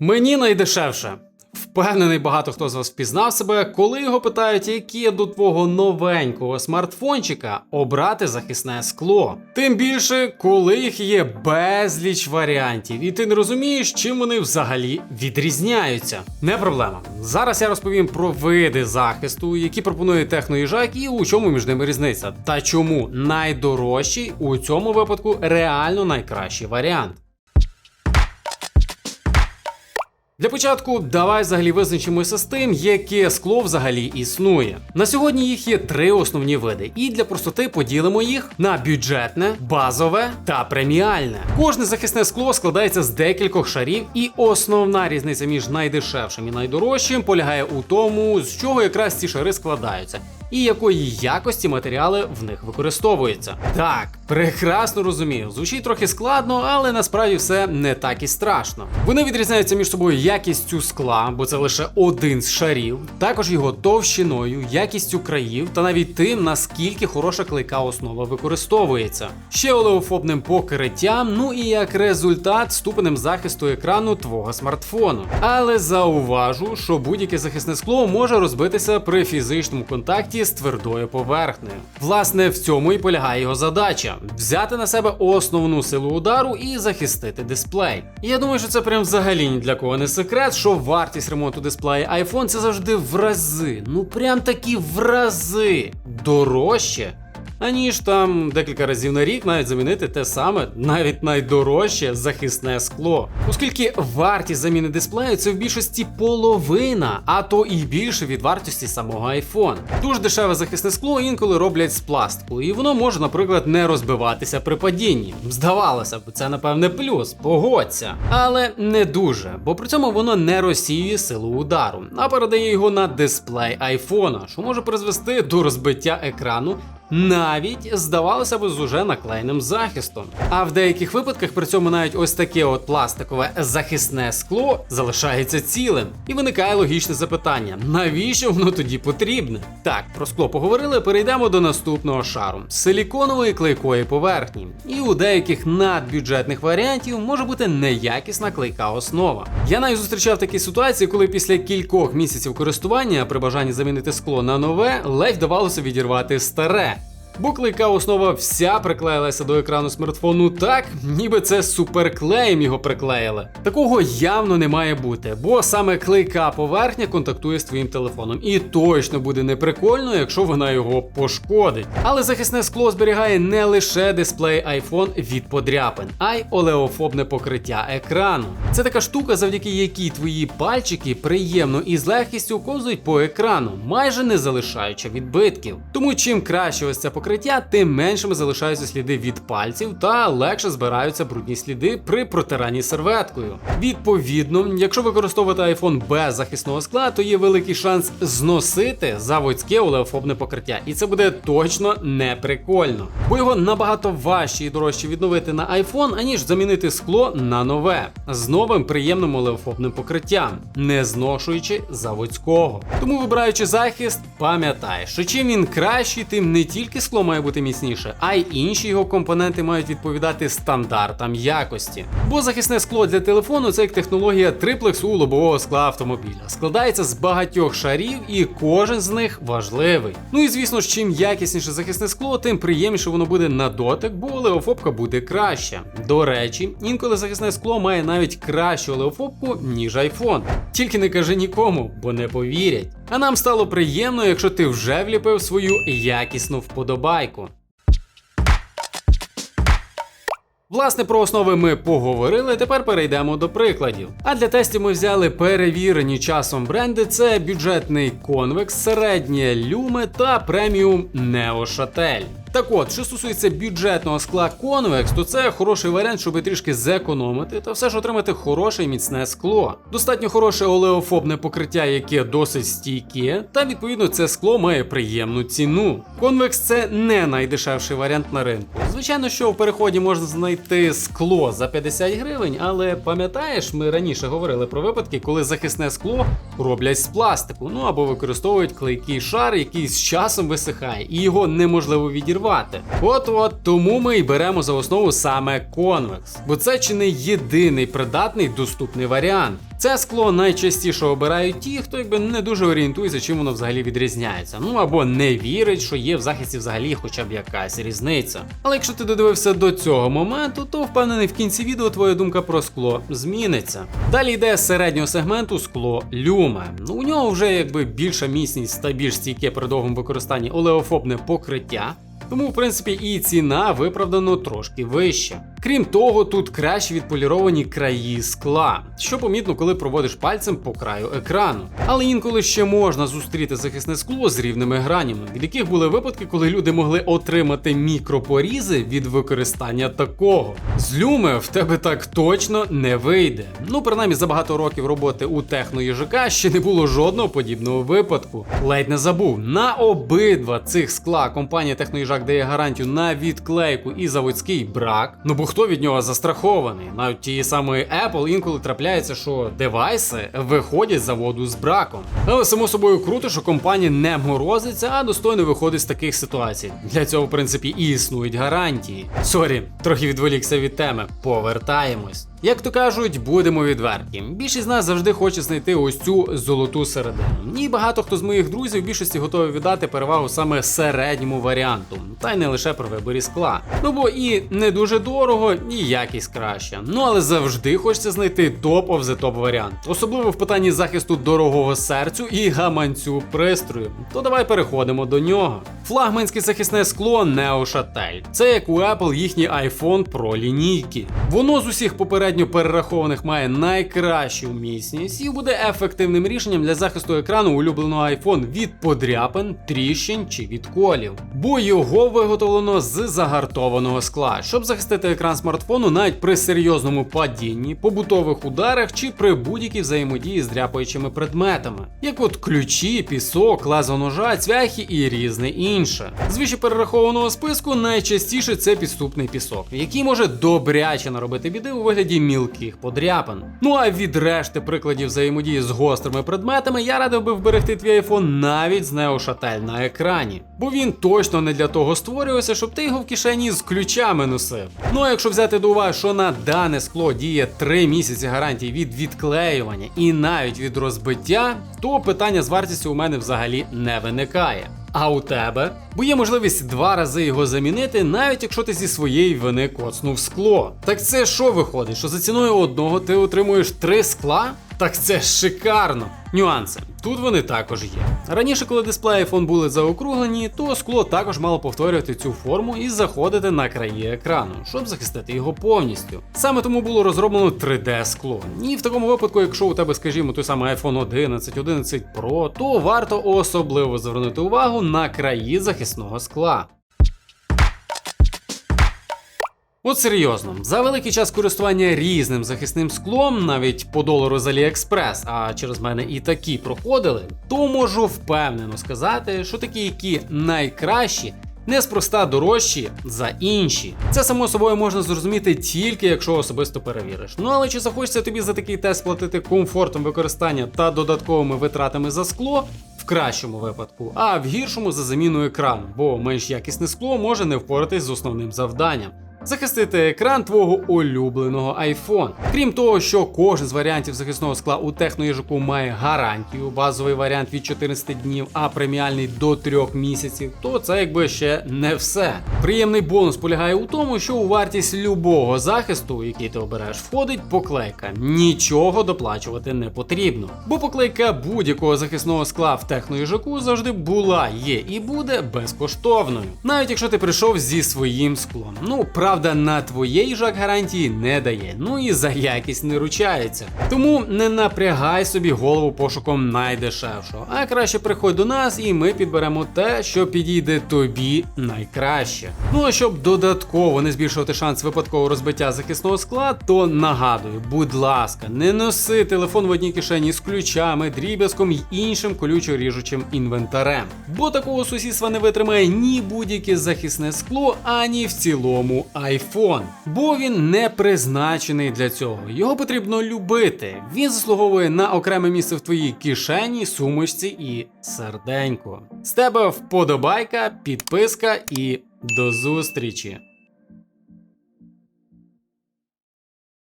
Мені найдешевше. Впевнений, багато хто з вас впізнав себе, коли його питають, яке до твого новенького смартфончика обрати захисне скло. Тим більше, коли їх є безліч варіантів, і ти не розумієш, чим вони взагалі відрізняються. Не проблема. Зараз я розповім про види захисту, які пропонує техноїжак, і у чому між ними різниця, та чому найдорожчий у цьому випадку реально найкращий варіант. Для початку давай взагалі визначимося з тим, яке скло взагалі існує. На сьогодні їх є три основні види, і для простоти поділимо їх на бюджетне, базове та преміальне. Кожне захисне скло складається з декількох шарів, і основна різниця між найдешевшим і найдорожчим полягає у тому, з чого якраз ці шари складаються. І якої якості матеріали в них використовуються. Так, прекрасно розумію, звучить трохи складно, але насправді все не так і страшно. Вони відрізняються між собою якістю скла, бо це лише один з шарів, також його товщиною, якістю країв та навіть тим, наскільки хороша клейка основа використовується. Ще олеофобним покриттям, ну і як результат ступенем захисту екрану твого смартфону. Але зауважу, що будь-яке захисне скло може розбитися при фізичному контакті з твердою поверхнею. Власне, в цьому і полягає його задача взяти на себе основну силу удару і захистити дисплей. Я думаю, що це прям взагалі ні для кого не секрет, що вартість ремонту дисплея iPhone це завжди в рази, ну прям такі в рази дорожче. Аніж там декілька разів на рік навіть замінити те саме, навіть найдорожче захисне скло. Оскільки вартість заміни дисплею це в більшості половина, а то і більше від вартості самого iPhone. Дуже дешеве захисне скло інколи роблять з пластику, і воно може, наприклад, не розбиватися при падінні. Здавалося б, це напевне плюс, погодься. Але не дуже, бо при цьому воно не розсіює силу удару, а передає його на дисплей айфона, що може призвести до розбиття екрану навіть здавалося б з уже наклеєним захистом. А в деяких випадках при цьому навіть ось таке от пластикове захисне скло залишається цілим. І виникає логічне запитання: навіщо воно тоді потрібне? Так, про скло поговорили, перейдемо до наступного шару силіконової клейкої поверхні. І у деяких надбюджетних варіантів може бути неякісна клейка основа. Я навіть зустрічав такі ситуації, коли після кількох місяців користування при бажанні замінити скло на нове ледь вдавалося відірвати старе. Бо клейка основа вся приклеїлася до екрану смартфону так, ніби це суперклеєм його приклеїли. Такого явно не має бути, бо саме клейка поверхня контактує з твоїм телефоном. І точно буде неприкольно, якщо вона його пошкодить. Але захисне скло зберігає не лише дисплей iPhone від подряпин, а й олеофобне покриття екрану. Це така штука, завдяки якій твої пальчики приємно і з легкістю ковзують по екрану, майже не залишаючи відбитків. Тому чим краще ось це покриття, тим меншими залишаються сліди від пальців та легше збираються брудні сліди при протиранні серветкою. Відповідно, якщо використовувати iPhone без захисного скла, то є великий шанс зносити заводське олеофобне покриття, і це буде точно не прикольно, бо його набагато важче і дорожче відновити на iPhone, аніж замінити скло на нове з новим приємним олеофобним покриттям, не зношуючи заводського. Тому, вибираючи захист, пам'ятай, що чим він кращий, тим не тільки скло має бути міцніше, а й інші його компоненти мають відповідати стандартам якості. Бо захисне скло для телефону це як технологія триплексу лобового скла автомобіля. Складається з багатьох шарів, і кожен з них важливий. Ну і звісно ж, чим якісніше захисне скло, тим приємніше воно буде на дотик, бо олеофобка буде краща. До речі, інколи захисне скло має навіть кращу олеофобку, ніж iPhone. Тільки не кажи нікому, бо не повірять. А нам стало приємно, якщо ти вже вліпив свою якісну вподобайку. Власне, про основи ми поговорили, тепер перейдемо до прикладів. А для тестів ми взяли перевірені часом бренди: це бюджетний конвекс, середнє люми та преміум Chatel. Так от, що стосується бюджетного скла Convex, то це хороший варіант, щоб трішки зекономити та все ж отримати хороше і міцне скло. Достатньо хороше олеофобне покриття, яке досить стійке, та відповідно це скло має приємну ціну. Convex це не найдешевший варіант на ринку. Звичайно, що в переході можна знайти скло за 50 гривень, але пам'ятаєш, ми раніше говорили про випадки, коли захисне скло роблять з пластику, ну або використовують клейкий шар, який з часом висихає, і його неможливо відірвати працювати. От от тому ми і беремо за основу саме Convex, бо це чи не єдиний придатний доступний варіант. Це скло найчастіше обирають ті, хто якби не дуже орієнтується, чим воно взагалі відрізняється. Ну або не вірить, що є в захисті взагалі хоча б якась різниця. Але якщо ти додивився до цього моменту, то впевнений в кінці відео твоя думка про скло зміниться. Далі йде з середнього сегменту скло Люме. Ну у нього вже якби більша міцність та більш стійке при довгому використанні олеофобне покриття. Тому, в принципі, і ціна виправдано трошки вища. Крім того, тут краще відполіровані краї скла, що помітно, коли проводиш пальцем по краю екрану. Але інколи ще можна зустріти захисне скло з рівними гранями, від яких були випадки, коли люди могли отримати мікропорізи від використання такого. З люми в тебе так точно не вийде. Ну, принаймні, за багато років роботи у техно їжака ще не було жодного подібного випадку. Ледь не забув, на обидва цих скла компанія Техноїжак дає гарантію на відклейку і заводський брак. Ну бо хто від нього застрахований? Навіть ті самої Apple інколи трапляється, що девайси виходять з заводу з браком. Але само собою круто, що компанія не морозиться, а достойно виходить з таких ситуацій. Для цього, в принципі, і існують гарантії. Сорі, трохи відволікся від теми. Повертаємось. Як то кажуть, будемо відверті. Більшість з нас завжди хоче знайти ось цю золоту середину. І багато хто з моїх друзів в більшості готові віддати перевагу саме середньому варіанту, та й не лише при виборі скла. Ну бо і не дуже дорого, і якість краща. Ну але завжди хочеться знайти топ of the топ варіант, особливо в питанні захисту дорогого серцю і гаманцю пристрою. То давай переходимо до нього. Флагманське захисне скло Neochatel. Це як у Apple їхній iPhone Pro лінійки. Воно з усіх попередньо перерахованих має найкращу міцність і буде ефективним рішенням для захисту екрану улюбленого iPhone від подряпин, тріщин чи відколів. Бо його виготовлено з загартованого скла, щоб захистити екран смартфону навіть при серйозному падінні, побутових ударах чи при будь-якій взаємодії з дряпаючими предметами, як от ключі, пісок, лезо ножа, цвяхи і різне інше. З вище перерахованого списку найчастіше це підступний пісок, який може добряче наробити біди у вигляді мілких подряпин. Ну а від решти прикладів взаємодії з гострими предметами я радив би вберегти твій iPhone навіть з неошатель на екрані. Бо він точно не для того створювався, щоб ти його в кишені з ключами носив. Ну а якщо взяти до уваги, що на дане скло діє 3 місяці гарантії від відклеювання і навіть від розбиття, то питання з вартістю у мене взагалі не виникає. А у тебе? Бо є можливість два рази його замінити, навіть якщо ти зі своєї вини коцнув скло. Так це що виходить? Що за ціною одного ти отримуєш три скла? Так це шикарно. Нюанси. Тут вони також є. Раніше, коли дисплеї iPhone були заокруглені, то скло також мало повторювати цю форму і заходити на краї екрану, щоб захистити його повністю. Саме тому було розроблено 3D скло. І в такому випадку, якщо у тебе, скажімо, той самий iPhone 11, 11 Pro, то варто особливо звернути увагу на краї захисного скла. От серйозно, за великий час користування різним захисним склом, навіть по долару з AliExpress, а через мене і такі проходили, то можу впевнено сказати, що такі, які найкращі, неспроста дорожчі за інші. Це само собою можна зрозуміти тільки якщо особисто перевіриш. Ну але чи захочеться тобі за такий тест платити комфортом використання та додатковими витратами за скло? В кращому випадку, а в гіршому за заміну екрану, бо менш якісне скло може не впоратись з основним завданням. Захистити екран твого улюбленого iPhone. Крім того, що кожен з варіантів захисного скла у техноїжаку має гарантію, базовий варіант від 14 днів, а преміальний до 3 місяців, то це якби ще не все. Приємний бонус полягає у тому, що у вартість любого захисту, який ти обереш, входить поклейка. Нічого доплачувати не потрібно. Бо поклейка будь-якого захисного скла в техноїжаку завжди була, є і буде безкоштовною. Навіть якщо ти прийшов зі своїм склом. Ну, правда, на твоєї жак гарантії не дає, ну і за якість не ручається. Тому не напрягай собі голову пошуком найдешевшого, а краще приходь до нас і ми підберемо те, що підійде тобі найкраще. Ну а щоб додатково не збільшувати шанс випадкового розбиття захисного скла, то нагадую, будь ласка, не носи телефон в одній кишені з ключами, дріб'язком і іншим колючо-ріжучим інвентарем. Бо такого сусідства не витримає ні будь-яке захисне скло, ані в цілому iPhone. Бо він не призначений для цього. Його потрібно любити. Він заслуговує на окреме місце в твоїй кишені, сумочці і серденько. З тебе вподобайка, підписка і До зустрічі!